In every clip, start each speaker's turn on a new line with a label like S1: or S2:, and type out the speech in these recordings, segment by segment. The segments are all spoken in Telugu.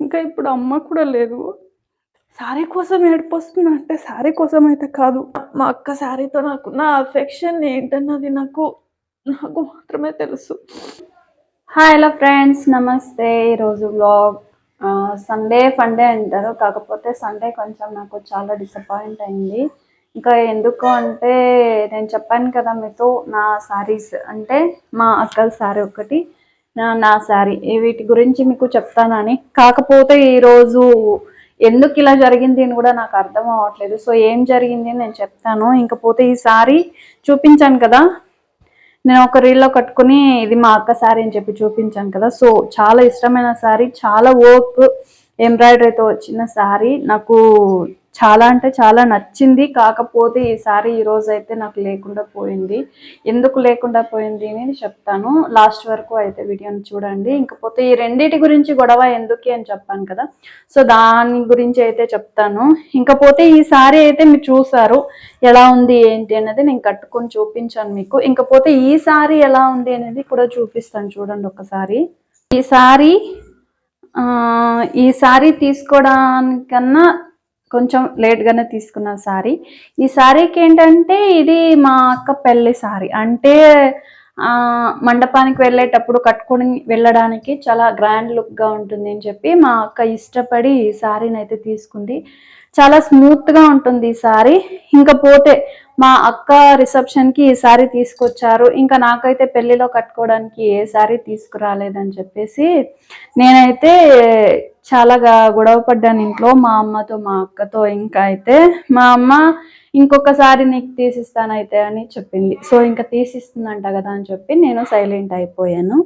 S1: ఇంకా ఇప్పుడు అమ్మ కూడా లేదు. శారీ కోసం ఏడిపోస్తుంది అంటే శారీ కోసం అయితే కాదు. మా అక్క శారీతో నాకు నా అఫెక్షన్ ఏంటన్నది నాకు నాకు మాత్రమే తెలుసు.
S2: హాయ్ హలో ఫ్రెండ్స్ నమస్తే. ఈరోజు బ్లాగ్ సండే ఫండే అంటారు. కాకపోతే సండే కొంచెం నాకు చాలా డిసప్పాయింట్ అయింది. ఇంకా ఎందుకు అంటే నేను చెప్పాను కదా మీతో నా శారీస్ అంటే మా అక్కల శారీ ఒకటి. నా శారీ. వీటి గురించి మీకు చెప్తానని. కాకపోతే ఈరోజు ఎందుకు ఇలా జరిగింది అని కూడా నాకు అర్థం అవ్వట్లేదు. సో ఏం జరిగింది అని నేను చెప్తాను. ఇంకపోతే ఈ శారీ చూపించాను కదా. నేను ఒక రీల్లో కట్టుకుని ఇది మా అక్క శారీ అని చెప్పి చూపించాను కదా. సో చాలా ఇష్టమైన శారీ చాలా వర్క్ ఎంబ్రాయిడరీతో వచ్చిన శారీ. నాకు చాలా అంటే చాలా నచ్చింది. కాకపోతే ఈ శారీ ఈ రోజు అయితే నాకు లేకుండా పోయింది. ఎందుకు లేకుండా పోయింది అని చెప్తాను. లాస్ట్ వరకు అయితే వీడియోని చూడండి. ఇంకపోతే ఈ రెండింటి గురించి గొడవ ఎందుకు అని చెప్పాను కదా. సో దాని గురించి అయితే చెప్తాను. ఇంకపోతే ఈ సారీ అయితే మీరు చూసారు ఎలా ఉంది ఏంటి అనేది నేను కట్టుకొని చూపించాను మీకు. ఇంకపోతే ఈ ఎలా ఉంది అనేది కూడా చూపిస్తాను చూడండి ఒకసారి. ఈ సారీ ఈ సారీ తీసుకోవడానికన్నా కొంచెం లేట్గానే తీసుకున్న శారీ ఈ శారీకి ఏంటంటే ఇది మా అక్క పెళ్ళి శారీ అంటే మండపానికి వెళ్ళేటప్పుడు కట్టుకొని వెళ్ళడానికి చాలా గ్రాండ్ లుక్గా ఉంటుంది అని చెప్పి మా అక్క ఇష్టపడి ఈ శారీని అయితే తీసుకుంది. చాలా స్మూత్గా ఉంటుంది ఈ శారీ ఇంకా పోతే మా అక్క రిసెప్షన్కి ఈ శారీ తీసుకొచ్చారు. ఇంకా నాకైతే పెళ్ళిలో కట్టుకోవడానికి ఏ శారీ తీసుకురాలేదని చెప్పేసి నేనైతే చాలా గొడవ పడ్డాను ఇంట్లో మా అమ్మతో మా అక్కతో. ఇంకా అయితే మా అమ్మ ఇంకొకసారి నీకు తీసిస్తానైతే అని చెప్పింది. సో ఇంకా తీసిస్తుందంట కదా అని చెప్పి నేను సైలెంట్ అయిపోయాను.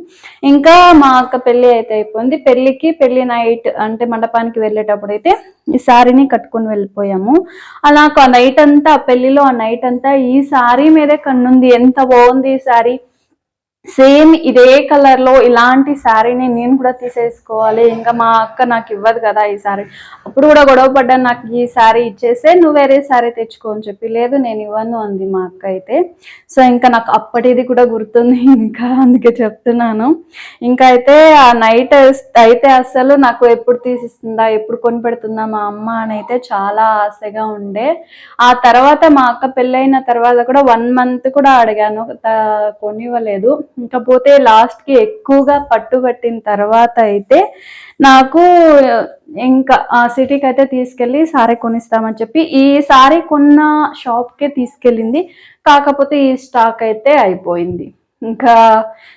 S2: ఇంకా మా అక్క పెళ్ళి అయితే అయిపోయింది. పెళ్ళికి పెళ్ళి నైట్ అంటే మండపానికి వెళ్ళేటప్పుడు అయితే ఈ శారీని కట్టుకుని వెళ్ళిపోయాము. అలా ఆ నైట్ అంతా పెళ్ళిలో ఆ నైట్ అంతా ఈ శారీ మీదే కన్నుంది. ఎంత బాగుంది ఈ శారీ సేమ్ ఇదే కలర్లో ఇలాంటి శారీని నేను కూడా తీసేసుకోవాలి. ఇంకా మా అక్క నాకు ఇవ్వదు కదా ఈ శారీ. అప్పుడు కూడా గొడవ పడ్డాను నాకు ఈ శారీ ఇచ్చేస్తే నువ్వు వేరే శారీ తెచ్చుకో అని చెప్పి. లేదు నేను ఇవ్వను అంది మా అక్క అయితే. సో ఇంకా నాకు అప్పటిది కూడా గుర్తుంది. ఇంకా అందుకే చెప్తున్నాను. ఇంకా అయితే ఆ నైట్ అయితే అసలు నాకు ఎప్పుడు తీసిస్తుందా ఎప్పుడు కొని పెడుతుందా మా అమ్మ అని అయితే చాలా ఆశగా ఉండే. ఆ తర్వాత మా అక్క పెళ్ళైన తర్వాత కూడా వన్ మంత్ కూడా అడిగాను కొనివ్వలేదు. ఇంకపోతే లాస్ట్కి ఎక్కువగా పట్టుబట్టిన తర్వాత అయితే నాకు ఇంకా ఆ సిటీకి అయితే తీసుకెళ్ళి సారీ కొనిస్తామని చెప్పి ఈ సారీ కొన్న షాప్కే తీసుకెళ్ళింది. కాకపోతే ఈ స్టాక్ అయితే అయిపోయింది. ఇంకా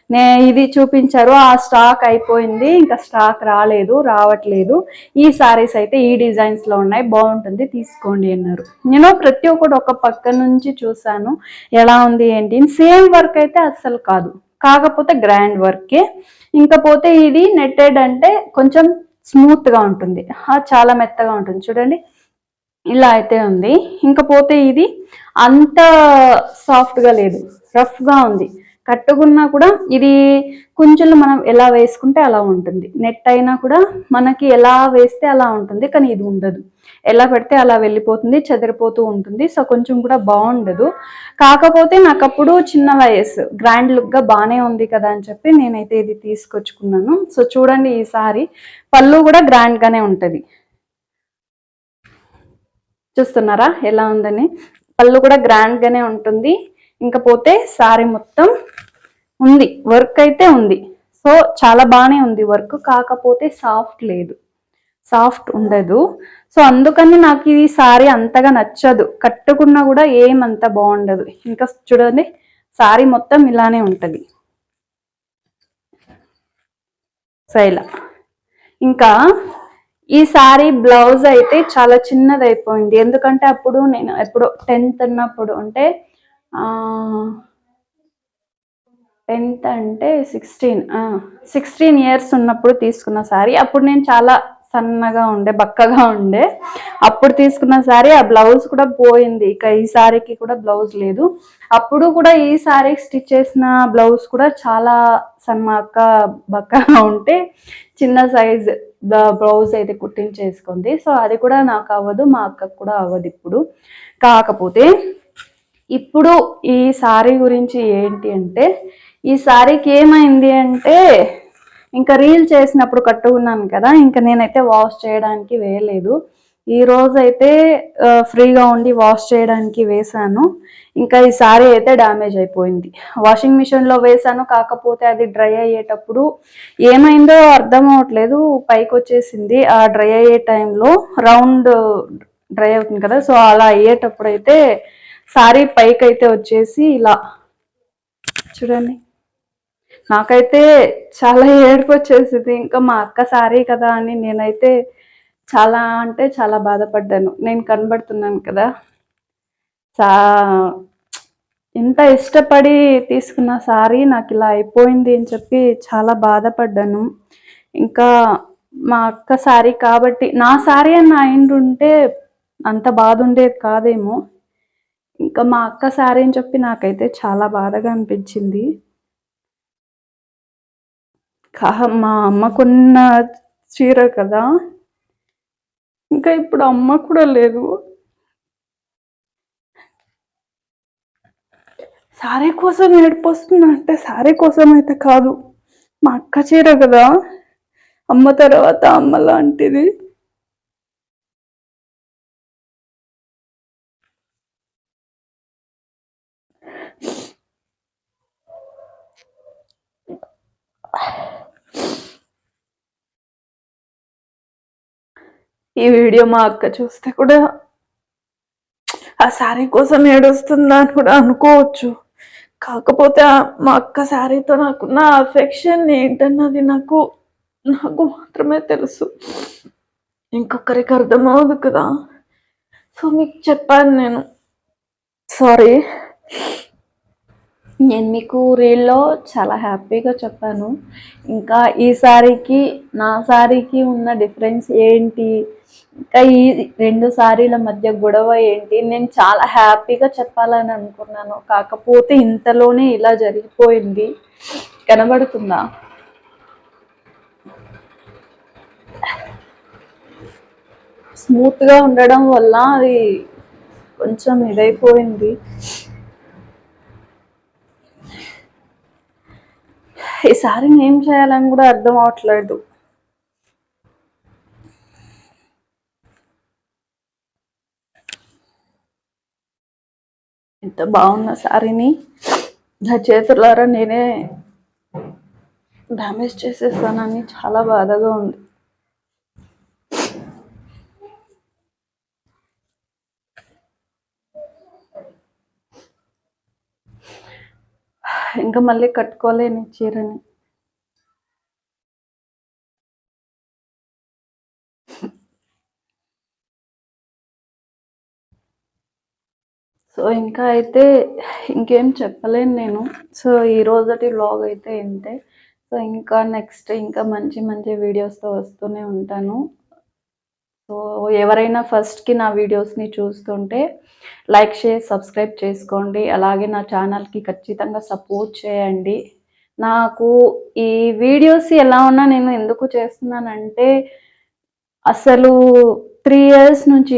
S2: నే ఇది చూపించారు ఆ స్టాక్ అయిపోయింది. ఇంకా స్టాక్ రాలేదు రావట్లేదు. ఈ సారీస్ అయితే ఈ డిజైన్స్లో ఉన్నాయి. బాగుంటుంది తీసుకోండి అన్నారు. నేను ప్రతి ఒక్కటి ఒక పక్క నుంచి చూశాను. ఎలా ఉంది ఏంటి సేమ్ వర్క్ అయితే అస్సలు కాదు. కాకపోతే గ్రాండ్ వర్కే ఇంకపోతే ఇది నెట్టెడ్ అంటే కొంచెం స్మూత్గా ఉంటుంది. చాలా మెత్తగా ఉంటుంది. చూడండి. ఇలా అయితే ఉంది. ఇంకపోతే ఇది అంత సాఫ్ట్గా లేదు. రఫ్గా ఉంది. కట్టుకున్నా కూడా ఇది కుంచెలు మనం ఎలా వేసుకుంటే అలా ఉంటుంది. నెట్ అయినా కూడా మనకి ఎలా వేస్తే అలా ఉంటుంది కానీ ఇది ఉండదు. ఎలా పెడితే అలా వెళ్ళిపోతుంది చెదిరిపోతూ ఉంటుంది. సో కొంచెం కూడా బాగుండదు. కాకపోతే నాకు అప్పుడు చిన్న వయసు గ్రాండ్ లుక్గా బాగానే ఉంది కదా అని చెప్పి నేనైతే ఇది తీసుకొచ్చుకున్నాను. సో చూడండి ఈసారి పళ్ళు కూడా గ్రాండ్గానే ఉంటుంది. చూస్తున్నారా? ఎలా ఉందని? పళ్ళు కూడా గ్రాండ్గానే ఉంటుంది. ఇంకపోతే సారీ మొత్తం ఉంది. వర్క్ అయితే ఉంది. సో చాలా బాగానే ఉంది. వర్క్ కాకపోతే సాఫ్ట్ లేదు. సాఫ్ట్ ఉండదు. సో అందుకని నాకు ఈ సారీ అంతగా నచ్చదు. కట్టుకున్నా కూడా ఏమంత బాగుండదు. ఇంకా చూడండి సారీ మొత్తం ఇలానే ఉంటుంది. సో ఇలా. ఇంకా ఈ సారీ బ్లౌజ్ అయితే చాలా చిన్నది అయిపోయింది ఎందుకంటే అప్పుడు నేను ఎప్పుడు టెన్త్ ఉన్నప్పుడు అంటే టెన్త్ అంటే సిక్స్టీన్ సిక్స్టీన్ ఇయర్స్ ఉన్నప్పుడు తీసుకున్న శారీ. అప్పుడు నేను చాలా సన్నగా ఉండే బక్కగా ఉండే. అప్పుడు తీసుకున్న శారీ ఆ బ్లౌజ్ కూడా పోయింది. ఇక ఈ శారీకి కూడా బ్లౌజ్ లేదు. అప్పుడు కూడా ఈ శారీకి స్టిచ్ చేసిన బ్లౌజ్ కూడా చాలా సన్నక్క బక్కగా ఉంటే చిన్న సైజ్ బ్లౌజ్ అయితే కుట్టించేసుకుంది. సో అది కూడా నాకు అవ్వదు మా అక్కకు కూడా అవ్వదు ఇప్పుడు. కాకపోతే ఇప్పుడు ఈ శారీ గురించి ఏంటి అంటే ఈ సారీకి ఏమైంది అంటే ఇంకా రీల్ చేసినప్పుడు కట్టుకున్నాను కదా ఇంకా నేనైతే వాష్ చేయడానికి వేయలేదు. ఈ రోజు అయితే ఫ్రీగా ఉండి వాష్ చేయడానికి వేసాను ఇంకా ఈ సారీ అయితే డ్యామేజ్ అయిపోయింది. వాషింగ్ మిషన్లో వేశాను వేసాను కాకపోతే అది డ్రై అయ్యేటప్పుడు ఏమైందో అర్థం అవట్లేదు. పైకి వచ్చేసింది ఆ డ్రై అయ్యే టైంలో రౌండ్ డ్రై అవుతుంది కదా సో అలా అయ్యేటప్పుడు అయితే సారీ పైకి అయితే వచ్చేసి ఇలా. చూడండి. నాకైతే చాలా ఏడుపు వచ్చేసింది. ఇంకా మా అక్క సారీ కదా అని నేనైతే చాలా అంటే చాలా బాధపడ్డాను. నేను కనబడుతున్నాను కదా. చా ఎంత ఇష్టపడి తీసుకున్న సారీ నాకు ఇలా అయిపోయింది అని చెప్పి చాలా బాధపడ్డాను. ఇంకా మా అక్క సారీ కాబట్టి నా సారీ అని అయిండుంటే అంత బాధ ఉండేది కాదేమో. ఇంకా మా అక్క సారీ అని చెప్పి నాకైతే చాలా బాధగా అనిపించింది. మా అమ్మకున్న చీర కదా. ఇంకా ఇప్పుడు అమ్మ కూడా లేదు. సారీ కోసం ఏడిపోస్తుంది వస్తుంది అంటే సారీ కోసం అయితే కాదు. మా అక్క చీర కదా. అమ్మ తర్వాత అమ్మ లాంటిది. ఈ వీడియో మా అక్క చూస్తే కూడా ఆ శారీ కోసం ఏడుస్తుందా అని కూడా అనుకోవచ్చు. కాకపోతే మా అక్క శారీతో నాకున్న అఫెక్షన్ ఏంటన్నది నాకు నాకు మాత్రమే తెలుసు. ఇంకొకరికి అర్థం అవ్వదు కదా. సో మీకు చెప్పాను నేను. సారీ నేను మీకు రీల్లో చాలా హ్యాపీగా చెప్పాను. ఇంకా ఈ సారీకి నా సారీకి ఉన్న డిఫరెన్స్ ఏంటి? ఇంకా ఈ రెండు సారీల మధ్య గొడవ ఏంటి? నేను చాలా హ్యాపీగా చెప్పాలని అనుకున్నాను. కాకపోతే ఇంతలోనే ఇలా జరిగిపోయింది. కనబడుతుందా? స్మూత్గా ఉండడం వల్ల అది కొంచెం ఇదైపోయింది. ఈసారి ఏం చేయాలని కూడా అర్థం అవట్లేదు. ఎంత బాగున్న సారీని. నా చేతులారా నేనే డ్యామేజ్ చేసేసానని చాలా బాధగా ఉంది. ఇంకా మళ్ళీ కట్టుకోలేని చీరని. సో ఇంకా అయితే ఇంకేం చెప్పలేను నేను. సో ఈ రోజటి వ్లాగ్ అయితే ఇంతే. సో ఇంకా నెక్స్ట్ ఇంకా మంచి మంచి వీడియోస్తో వస్తూనే ఉంటాను. సో ఎవరైనా ఫస్ట్కి నా వీడియోస్ని చూస్తుంటే లైక్ షేర్ సబ్స్క్రైబ్ చేసుకోండి. అలాగే నా ఛానల్కి ఖచ్చితంగా సపోర్ట్ చేయండి. నాకు ఈ వీడియోస్ ఎలా ఉన్నా నేను ఎందుకు చేస్తున్నానంటే అసలు త్రీ ఇయర్స్ నుంచి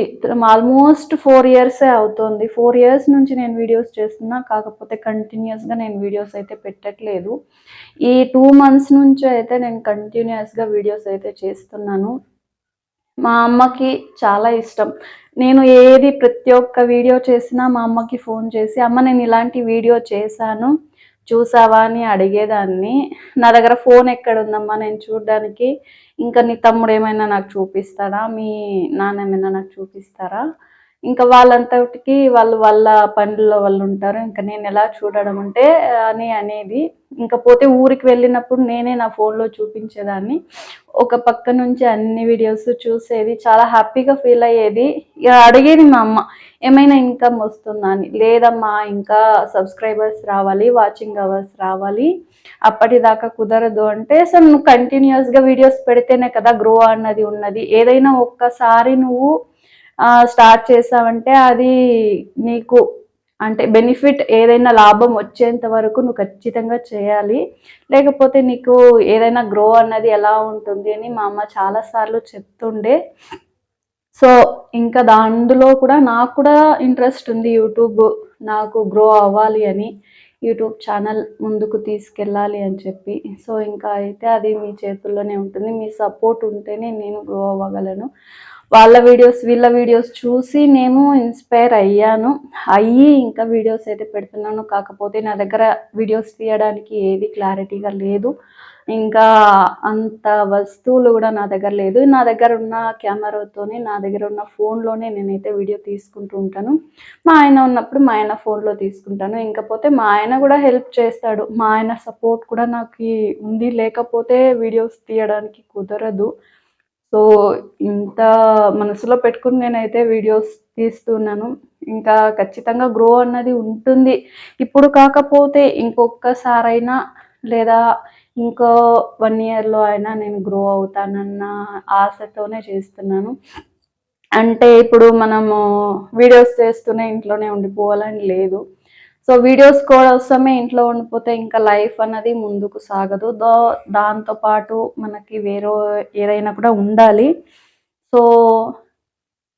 S2: ఆల్మోస్ట్ ఫోర్ ఇయర్సే అవుతుంది. ఫోర్ ఇయర్స్ నుంచి నేను వీడియోస్ చేస్తున్నా కాకపోతే కంటిన్యూస్గా నేను వీడియోస్ అయితే పెట్టట్లేదు. ఈ టూ మంత్స్ నుంచి అయితే నేను కంటిన్యూస్గా వీడియోస్ అయితే చేస్తున్నాను. మా అమ్మకి చాలా ఇష్టం. నేను ఏది ప్రతి ఒక్క వీడియో చేసినా మా అమ్మకి ఫోన్ చేసి అమ్మ నేను ఇలాంటి వీడియో చేశాను చూసావా? అని అడిగేదాన్ని. నా దగ్గర ఫోన్ ఎక్కడ ఉందమ్మా నేను చూడడానికి ఇంకా నీ తమ్ముడు ఏమైనా నాకు చూపిస్తాడా? మీ నాన్న ఏమైనా నాకు చూపిస్తారా? ఇంకా వాళ్ళంతటికి వాళ్ళు వాళ్ళ పనుల్లో వాళ్ళు ఉంటారు. ఇంకా నేను ఎలా చూడడం అంటే అని అనేది ఇంకా పోతే ఊరికి వెళ్ళినప్పుడు నేనే నా ఫోన్లో చూపించేదాన్ని. ఒక పక్క నుంచి అన్ని వీడియోస్ చూసేది చాలా హ్యాపీగా ఫీల్ అయ్యేది. ఇక అడిగేది మా అమ్మ ఏమైనా ఇన్కమ్ వస్తుందా అని? లేదమ్మా ఇంకా సబ్స్క్రైబర్స్ రావాలి వాచింగ్ అవర్స్ రావాలి. అప్పటిదాకా కుదరదు అంటే సో నువ్వు కంటిన్యూస్గా వీడియోస్ పెడితేనే కదా గ్రో అన్నది ఉన్నది. ఏదైనా ఒక్కసారి నువ్వు స్టార్ట్ చేసావంటే అది నీకు అంటే బెనిఫిట్ ఏదైనా లాభం వచ్చేంత వరకు నువ్వు ఖచ్చితంగా చేయాలి. లేకపోతే నీకు ఏదైనా గ్రో అన్నది ఎలా ఉంటుంది అని మా అమ్మ చాలాసార్లు చెప్తుండే. సో ఇంకా దాంట్లో కూడా నాకు కూడా ఇంట్రెస్ట్ ఉంది యూట్యూబ్ నాకు గ్రో అవ్వాలి అని యూట్యూబ్ ఛానల్ ముందుకు తీసుకెళ్ళాలి అని చెప్పి. సో ఇంకా అయితే అది మీ చేతుల్లోనే ఉంటుంది. మీ సపోర్ట్ ఉంటేనే నేను గ్రో అవ్వగలను. వాళ్ళ వీడియోస్ వీళ్ళ వీడియోస్ చూసి నేను ఇన్స్పైర్ అయ్యాను. అయ్యి ఇంకా వీడియోస్ అయితే పెడుతున్నాను. కాకపోతే నా దగ్గర వీడియోస్ తీయడానికి ఏది క్లారిటీగా లేదు. ఇంకా అంత వస్తువులు కూడా నా దగ్గర లేదు. నా దగ్గర ఉన్న కెమెరాతోనే నా దగ్గర ఉన్న ఫోన్లోనే నేనైతే వీడియో తీసుకుంటూ ఉంటాను. మా ఆయన ఉన్నప్పుడు మా ఆయన ఫోన్లో తీసుకుంటాను. ఇంకపోతే మా ఆయన కూడా హెల్ప్ చేస్తాడు. మా ఆయన సపోర్ట్ కూడా నాకు ఉంది. లేకపోతే వీడియోస్ తీయడానికి కుదరదు. సో ఇంత మనసులో పెట్టుకుని నేనైతే వీడియోస్ తీస్తున్నాను. ఇంకా ఖచ్చితంగా గ్రో అన్నది ఉంటుంది. ఇప్పుడు కాకపోతే ఇంకొకసారైనా లేదా ఇంకో వన్ ఇయర్లో అయినా నేను గ్రో అవుతానన్న ఆశతోనే చేస్తున్నాను. అంటే ఇప్పుడు మనము వీడియోస్ చేస్తూనే ఇంట్లోనే ఉండిపోవాలని లేదు. సో వీడియోస్ కోసమే ఇంట్లో ఉండిపోతే ఇంకా లైఫ్ అన్నది ముందుకు సాగదు. దో దాంతోపాటు మనకి వేరే ఏదైనా కూడా ఉండాలి. సో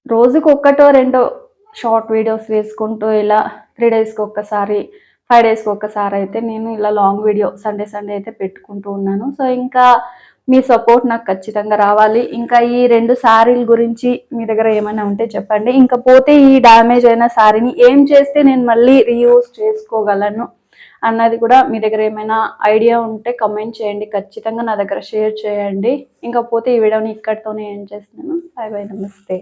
S2: రోజుకి ఒక్కటో రెండో షార్ట్ వీడియోస్ వేసుకుంటూ ఇలా త్రీ డేస్కి ఒక్కసారి ఫైవ్ డేస్కి ఒక్కసారి అయితే నేను ఇలా లాంగ్ వీడియో సండే సండే అయితే పెట్టుకుంటూ ఉన్నాను. సో ఇంకా మీ సపోర్ట్ నాకు ఖచ్చితంగా రావాలి. ఇంకా ఈ రెండు శారీల గురించి మీ దగ్గర ఏమైనా ఉంటే చెప్పండి. ఇంకా పోతే ఈ డ్యామేజ్ అయిన శారీని ఏం చేస్తే నేను మళ్ళీ రీయూజ్ చేసుకోగలను అన్నది కూడా మీ దగ్గర ఏమైనా ఐడియా ఉంటే కమెంట్ చేయండి. ఖచ్చితంగా నా దగ్గర షేర్ చేయండి. ఇంకా పోతే ఈ వీడియోని ఇక్కడితోనే ఏం చేస్తున్నాను. బాయ్ బాయ్ నమస్తే.